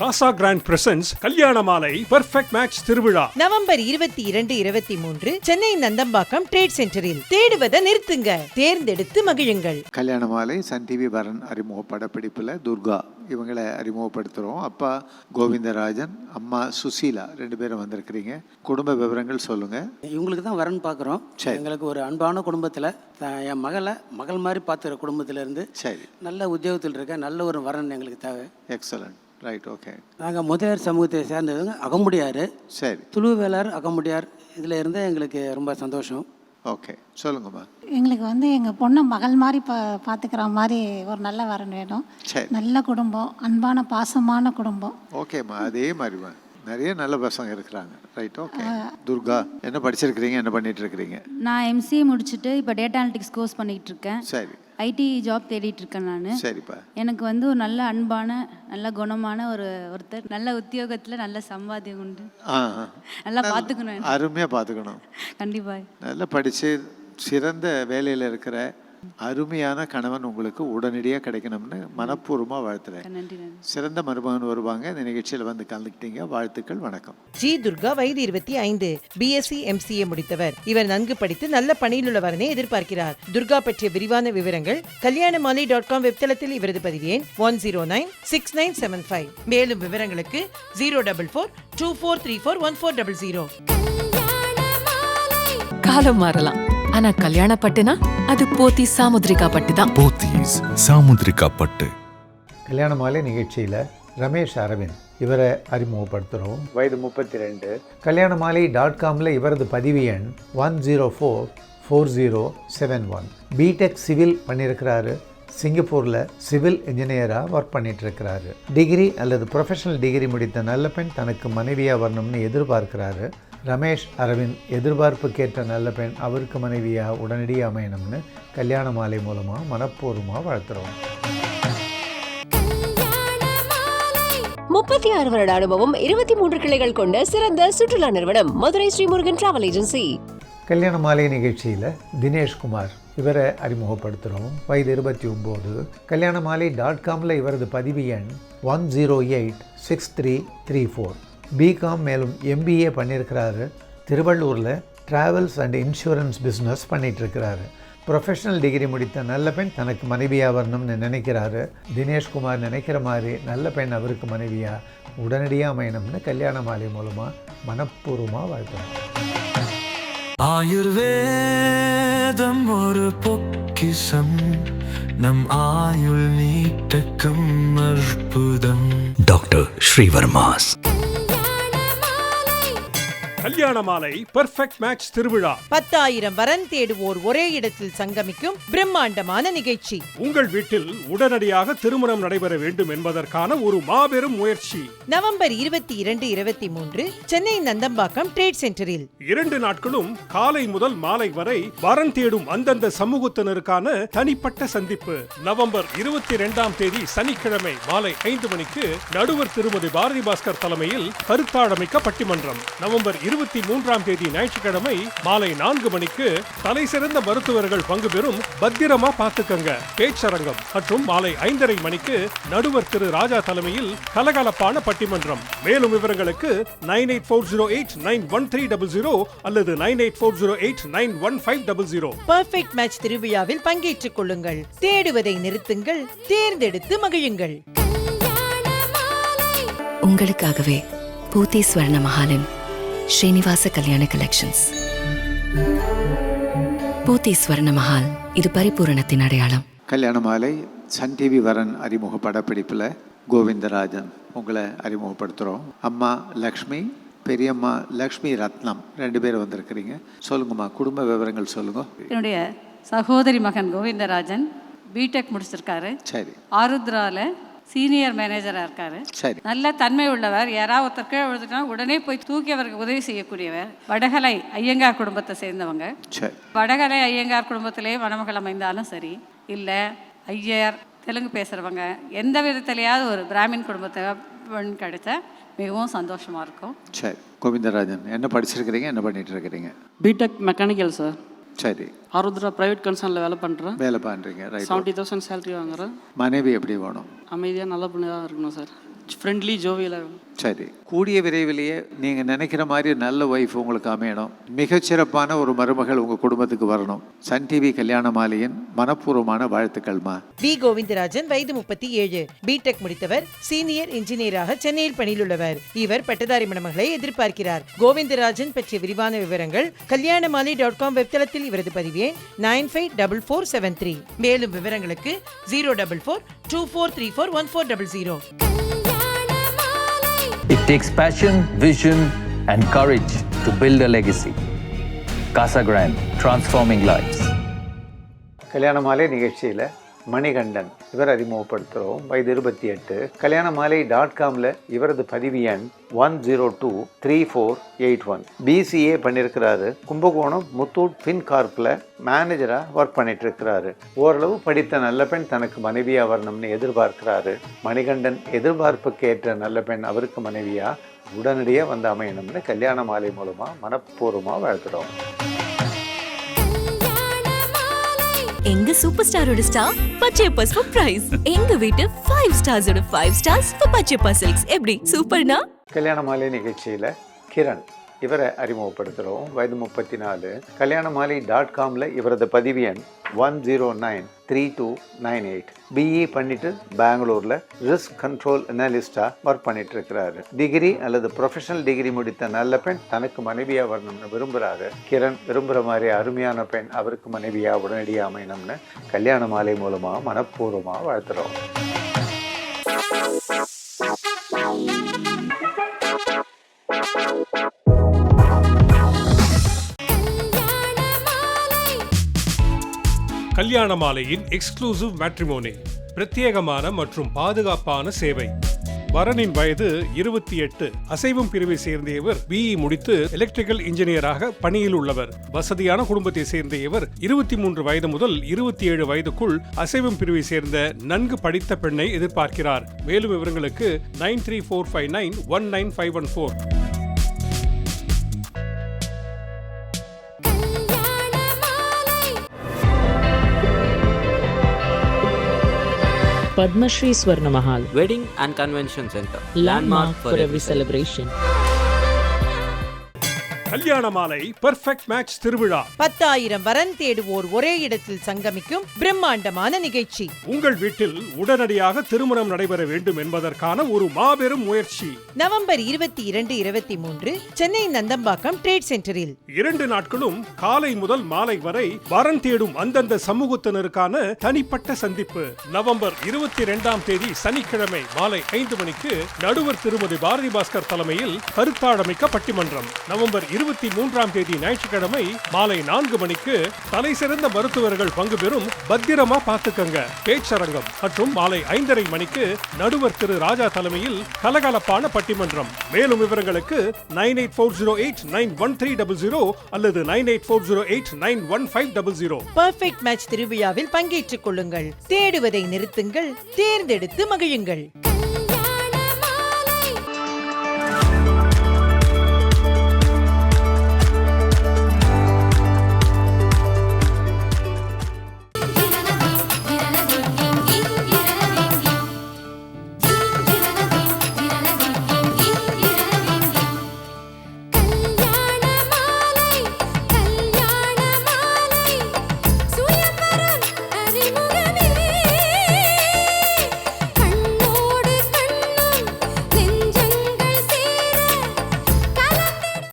காசா grand presence கல்யாண Malai perfect match திருவிழா. November இருபத்தி இரண்டு இருபத்தி மூன்று சென்னை நந்தம்பாக்கம் ட்ரேட் சென்டரில் தேடுவதை நிறுத்துங்க. தேர்ந்தெடுத்து மகிழுங்கள். கல்யாண மாலை சன் டிவி வரன் அறிமுக படப்பிடிப்பில் துர்கா. இவங்களை அறிமுகப்படுத்துகிறோம் அப்பா கோவிந்தராஜன் அம்மா சுசீலா ரெண்டு பேரும் வந்திருக்கிறீங்க. குடும்ப விவரங்கள் சொல்லுங்கள் இவங்களுக்கு தான் வரன் பார்க்குறோம். சரி. எங்களுக்கு ஒரு அன்பான குடும்பத்தில் என் மகளை மகள் மாதிரி பார்த்துக்கிற குடும்பத்துல இருந்து சரி. நல்ல உத்தியோகத்தில் இருக்க நல்ல ஒரு வரன் எங்களுக்கு தேவை. எக்ஸலண்ட் ரைட் ஓகே நாங்கள் முதலியார் சமூகத்தை சேர்ந்தவங்க அகமுடியார். சரி. துளு வேளார் அகமுடியார் இதில் இருந்து எங்களுக்கு ரொம்ப சந்தோஷம். ஓகே சொல்லுங்கம்மா. எங்களுக்கு வந்து எங்கள் பொண்ணை மகள் மாதிரி பா பார்த்துக்கிற மாதிரி ஒரு நல்ல வரன் வேணும். சரி. நல்ல குடும்பம் அன்பான பாசமான குடும்பம். ஓகேம்மா அதே மாதிரிம்மா நிறைய நல்ல பசங்க இருக்கிறாங்க. ரைட் ஓகே துர்கா என்ன படிச்சிருக்கிறீங்க என்ன பண்ணிட்டு இருக்கிறீங்க? நான் எம்சிஏ முடிச்சுட்டு இப்போ டேட்டா அனலிட்டிக்ஸ் கோர்ஸ் பண்ணிகிட்டு இருக்கேன். சரி. ஐடி ஜாப் தேடிட்டு இருக்கேன் நான். சரிப்பா. எனக்கு வந்து ஒரு நல்ல அன்பான நல்ல குணமான ஒரு ஒருத்தர். நல்ல உத்தியோகத்தில் நல்ல சம்பாத்தியம் உண்டு. நல்லா பார்த்துக்கணும் அருமையாக பார்த்துக்கணும் கண்டிப்பாக நல்லா படித்து சிறந்த வேலையில் இருக்கிற அருமையான கணவன் உங்களுக்கு உடனடியாக கிடைக்கணும்னு மனப்பூர்வமாக வாழ்த்துறேன். சிறந்த மருமகன் வருவாங்க. இந்த நிகழ்ச்சியில் வந்து கலந்துக்கிட்டீங்க. வாழ்த்துக்கள் வணக்கம். ஜி துர்கா வயது இருபத்தி ஐந்து. பிஎஸ்சி எம்சிஏ முடித்தவர். இவர் நன்கு படித்து நல்ல பணியில் உள்ள வரனை எதிர்பார்க்கிறார். துர்கா பற்றிய விரிவான விவரங்கள் கல்யாணமாலை டாட் காம் வெப்தளத்தில் இவரது பதிவு எண் one zero nine six nine seven five மேலும் விவரங்களுக்கு zero double four two four three four one four double zero காலம் மாறலாம். ஆனா கல்யாண பட்டுனா அது போத்தி சாமுத்ரிகா பட்டு தான். போத்தீஸ் சாமுத்ரிகா பட்டு கல்யாண மாலை நிகழ்ச்சியில் ரமேஷ் அரவிந்த் இவரை அறிமுகப்படுத்துகிறோம் வயது முப்பத்தி ரெண்டு கல்யாண மாலை டாட் காமில் இவரது பதிவு எண் one zero four four zero seven one B Tech civil பண்ணியிருக்கிறாரு சிங்கப்பூரில் சிவில் இன்ஜினியராக ஒர்க் பண்ணிட்டு இருக்கிறாரு டிகிரி அல்லது ப்ரொஃபஷனல் டிகிரி முடித்த நல்ல பெண் தனக்கு மனைவியாக வரணும்னு எதிர்பார்க்கிறாரு. ரமேஷ் அரவிந்த் எதிர்பார்ப்புக்கேற்ற நல்ல பெண் அவருக்கு மனைவியாக உடனடியாக அமையணும்னு கல்யாண மாலை மூலமாக மனப்பூர்வமாக வாழ்த்துறோம். முப்பத்தி ஆறு வருட அனுபவம் இருபத்தி மூன்று கிளைகள் கொண்ட சிறந்த சுற்றுலா நிறுவனம் மதுரை ஸ்ரீமுருகன் டிராவல் ஏஜென்சி கல்யாண மாலை நிகழ்ச்சியில் தினேஷ்குமார் இவரை அறிமுகப்படுத்துகிறோம் வயது இருபத்தி ஒம்பது. கல்யாண மாலை டாட் காமில் இவரது பதிவு எண் one zero eight six three three four B Com மேலும் எம்பிஏ பண்ணியிருக்கிறாரு. திருவள்ளூரில் ட்ராவல்ஸ் அண்ட் இன்சூரன்ஸ் பிஸ்னஸ் பண்ணிகிட்ருக்கிறாரு ப்ரொஃபஷனல் டிகிரி முடித்த நல்ல பெண் தனக்கு மனைவியாக வரணும்னு நினைக்கிறாரு. தினேஷ்குமார் நினைக்கிற மாதிரி நல்ல பெண் அவருக்கு மனைவியாக உடனடியாக அமையணும்னு கல்யாண மாலை மூலமாக மனப்பூர்வமாக வாழ்த்துறோம். ஆயுர்வேதம் ஒரு பொக்கிஷம். நம் ஆயுள் நீட்டக்கும் அற்புதம். Doctor Srivarmas. Kalyana Malai perfect match திருவிழா. பத்தாயிரம் வரன் தேடுவோர் ஒரே இடத்தில் சங்கமிக்கும் பிரம்மாண்டமான நிகழ்ச்சி. உங்கள் வீட்டில் உடனடியாக திருமணம் நடைபெற வேண்டும் என்பதற்கான ஒரு மாபெரும் முயற்சி. நவம்பர் இருபத்தி இரண்டு இருபத்தி மூன்று சென்னை நந்தம்பாக்கம் ட்ரேட் சென்டரில் இரண்டு நாட்களும் காலை முதல் மாலை வரை வரன் தேடும் அந்தந்த சமூகத்தினருக்கான தனிப்பட்ட சந்திப்பு. நவம்பர் இருபத்தி இரண்டாம் தேதி சனிக்கிழமை மாலை ஐந்து மணிக்கு நடுவர் திருமதி பாரதி பாஸ்கர் தலைமையில் கருத்தாழமிக்க பட்டிமன்றம். நவம்பர் இருபத்தி மூன்றாம் தேதி ஞாயிற்றுக்கிழமை மாலை நான்கு மணிக்கு தலை சிறந்த மருத்துவர்கள் பங்கு பெறும் பத்திரமா பாத்துக்கங்க பேச்சரங்கம் மற்றும் மாலை ஐந்தரை மணிக்கு நடுவர் திரு ராஜா தலைமையில் கலகலப்பான பட்டிமன்றம். மேலும் விவரங்களுக்கு nine eight four zero eight nine one three double zero அல்லது nine eight four zero eight nine one five double zero. Perfect match திருவிழாவில் பங்கேற்றுக் கொள்ளுங்கள். தேடுவதை நிறுத்துங்கள் தேர்ந்தெடுத்து மகிழுங்கள். உங்களுக்காகவே பூத்தி ஸ்வர்ண மஹாலின் ஸ்ரீனிவாச கல்யாண கலெக்ஷன்ஸ் பூத்தி ஸ்வர்ண மஹால் இது பரிபூரணத்தின் அடையாளம். கல்யாண மாலை சன் டிவி வரன் அறிமுக படப்பிடிப்பில் கோவிந்தராஜன் உங்களை அறிமுகப்படுத்துகிறோம் அம்மா லக்ஷ்மி பெரியம்மா லக்ஷ்மி ரத்னம் ரெண்டு பேர் வந்திருக்கிறீங்க. சொல்லுங்கம்மா குடும்ப விவரங்கள் சொல்லுங்க. என்னுடைய சகோதரி மகன் கோவிந்தராஜன் பிடெக் முடிச்சிருக்காரு. சரி. ஆருத்ரால சீனியர் மேனேஜராக இருக்காரு. சரி. நல்ல தன்மை உள்ளவர். யாராவது ஒருத்தர் கீழே விழுதுட்டா உடனே போய் தூக்கி அவருக்கு உதவி செய்யக்கூடியவர். வடகலை ஐயங்கார் குடும்பத்தை சேர்ந்தவங்க. சரி. வடகலை ஐயங்கார் குடும்பத்திலே மணமகள் அமைந்தாலும் சரி இல்லை ஐயர் தெலுங்கு பேசுகிறவங்க எந்த விதத்திலையாவது ஒரு பிராமின் குடும்பத்தை பெண் கிடைச்சா மிகவும் சந்தோஷமாக இருக்கும். சரி. கோவிந்தராஜன் என்ன படிச்சிருக்கிறீங்க? என்ன பண்ணிட்டு இருக்கிறீங்க? பிடெக் மெக்கானிக்கல் சார் சரி. ஆருத்ரா ப்ரைவேட் கன்சர்னில் வேலை பண்ணுறேன் வேலை பண்ணுறீங்க ரைட் செவன்ட்டி தௌசண்ட் சேலரி வாங்குறேன். மனைவி எப்படி வேணும்? அமைதியாக நல்ல தான் இருக்கணும் சார் ஃப்ரெண்ட்லி ஜோவியலாக இருக்கும். சரி. கூடிய விரைவிலேயே நீங்கள் நினைக்கிற மாதிரி நல்ல ஒய்ஃப் உங்களுக்கு அமையணும். மிகச்சிறப்பான ஒரு மருமகள் உங்கள் குடும்பத்துக்கு வரணும். சன் டிவி கல்யாண மாலையின் மனப்பூர்வமான வாழ்த்துக்கள்மா வி. கோவிந்தராஜன் வயது முப்பத்தி ஏழு. பிடெக் முடித்தவர் சீனியர் இன்ஜினியராக சென்னையில் பணியில் உள்ளவர் இவர் பட்டதாரி மணமகளை எதிர்பார்க்கிறார். கோவிந்தராஜன் பற்றிய விரிவான விவரங்கள் கல்யாணமாலி டாட் காம் வெப்தளத்தில் இவரது பதிவு nine five double four seven three. மேலும் விவரங்களுக்கு zero double four two four three four one four double zero. It takes passion, vision, and courage to build a legacy. Casa Grande, transforming lives. கல்யாண மாலை நிகழ்ச்சியில் மணிகண்டன். இவர் அறிமுகப்படுத்துகிறோம். வயது இருபத்தி எட்டு கல்யாண மாலை டாட் காமில் இவரது பதிவு எண் one zero two three four eight one BCA பண்ணியிருக்கிறாரு கும்பகோணம் முத்தூட் ஃபின் கார்ப்பில் மேனேஜராக ஒர்க் பண்ணிட்டு இருக்கிறாரு ஓரளவு படித்த நல்ல பெண் தனக்கு மனைவியாக வரணும்னு எதிர்பார்க்கிறாரு. மணிகண்டன் எதிர்பார்ப்புக்கு ஏற்ற நல்ல பெண் அவருக்கு மனைவியாக உடனடியாக வந்து அமையணும்னு கல்யாண மாலை மூலமாக மனப்பூர்வமாக வாழ்த்துறோம். எங்க சூப்பர் ஸ்டாரோட ஸ்டார் பச்சையப்பா சர்ப்ரைஸ் எங்க வீட்டு ஃபைவ் ஸ்டார்ஸோட ஃபைவ் ஸ்டார்ஸ் பச்சையப்பா சில்க்ஸ் எப்படி? சூப்பர்னா? கல்யாண மாலை நிகழ்ச்சியில் கிரண். இவரை அறிமுகப்படுத்துகிறோம் வயது முப்பத்தி நாலு கல்யாண மாலை டாட் காமில் இவரது பதிவு எண் one zero nine three two nine eight BE பண்ணிட்டு பெங்களூரில் ரிஸ்க் கண்ட்ரோல் அனாலிஸ்டாக ஒர்க் பண்ணிட்டு இருக்கிறாரு டிகிரி அல்லது ப்ரொஃபஷனல் டிகிரி முடித்த நல்ல பெண் தனக்கு மனைவியாக வரணும்னு விரும்புகிறாரு கிரண் விரும்புகிற மாதிரி அருமையான பெண் அவருக்கு மனைவியாக உடனடியாக அமையணும்னு கல்யாண மாலை மூலமாக மனப்பூர்வமாக வாழ்த்துறோம். கல்யாண மாலையின் எக்ஸ்க்ளூசிவ் மேட்ரிமோனி பிரத்யேகமான மற்றும் பாதுகாப்பான சேவை. வரனின் வயது இருபத்தி எட்டு. அசைவம் பிரிவை சேர்ந்த இவர் பிஇ e. முடித்து எலக்ட்ரிக்கல் இன்ஜினியராக பணியில் உள்ளவர். வசதியான குடும்பத்தை சேர்ந்த இவர் இருபத்தி மூன்று வயது முதல் இருபத்தி ஏழு வயதுக்குள் அசைவம் பிரிவை சேர்ந்த நன்கு படித்த பெண்ணை எதிர்பார்க்கிறார். மேலும் விவரங்களுக்கு nine three four five nine one nine five one four. Padma Shri Swarnamahal. Wedding and Convention Center. Landmark, Landmark for, for every celebration. celebration. கல்யாண மாலை பெர்ஃபெக்ட் மேட்ச் திருவிழா. பத்தாயிரம் வரன் தேடுவோர் ஒரே இடத்தில் சங்கமிக்கும் பிரம்மாண்டமான நிகழ்ச்சி. உங்கள் வீட்டில் உடனடியாக திருமணம் நடைபெற வேண்டும் என்பதற்கான ஒரு மாபெரும் முயற்சி. நவம்பர் இருபத்தி இரண்டு இருபத்தி மூன்று சென்னை நந்தம்பாக்கம் ட்ரேட் சென்டரில் இரண்டு நாட்களும் காலை முதல் மாலை வரை வரன் தேடும் அந்தந்த சமூகத்தினருக்கான தனிப்பட்ட சந்திப்பு. நவம்பர் இருபத்தி இரண்டாம் தேதி சனிக்கிழமை மாலை ஐந்து மணிக்கு நடுவர் திருமதி பாரதி பாஸ்கர் தலைமையில் கருத்தாடமிக்க பட்டிமன்றம். நவம்பர் இருபத்தி மூன்றாம் தேதி ஞாயிற்றுக்கிழமை மாலை நான்கு மணிக்கு தலை சிறந்த மருத்துவர்கள் பங்கு பெறும் பத்திரமா பார்த்துக்கங்க. பேச்சரங்கம் மற்றும் மாலை ஐந்தரை மணிக்கு நடுவர் திரு ராஜா தலைமையில் கலகலப்பான பட்டிமன்றம். மேலும் விவரங்களுக்கு nine eight four zero eight nine one three double zero அல்லது nine eight four zero eight nine one five double zero. Perfect match திருவிழாவில் பங்கேற்றுக் கொள்ளுங்கள். தேடுவதை நிறுத்துங்கள். தேர்ந்தெடுத்து மகிழுங்கள்.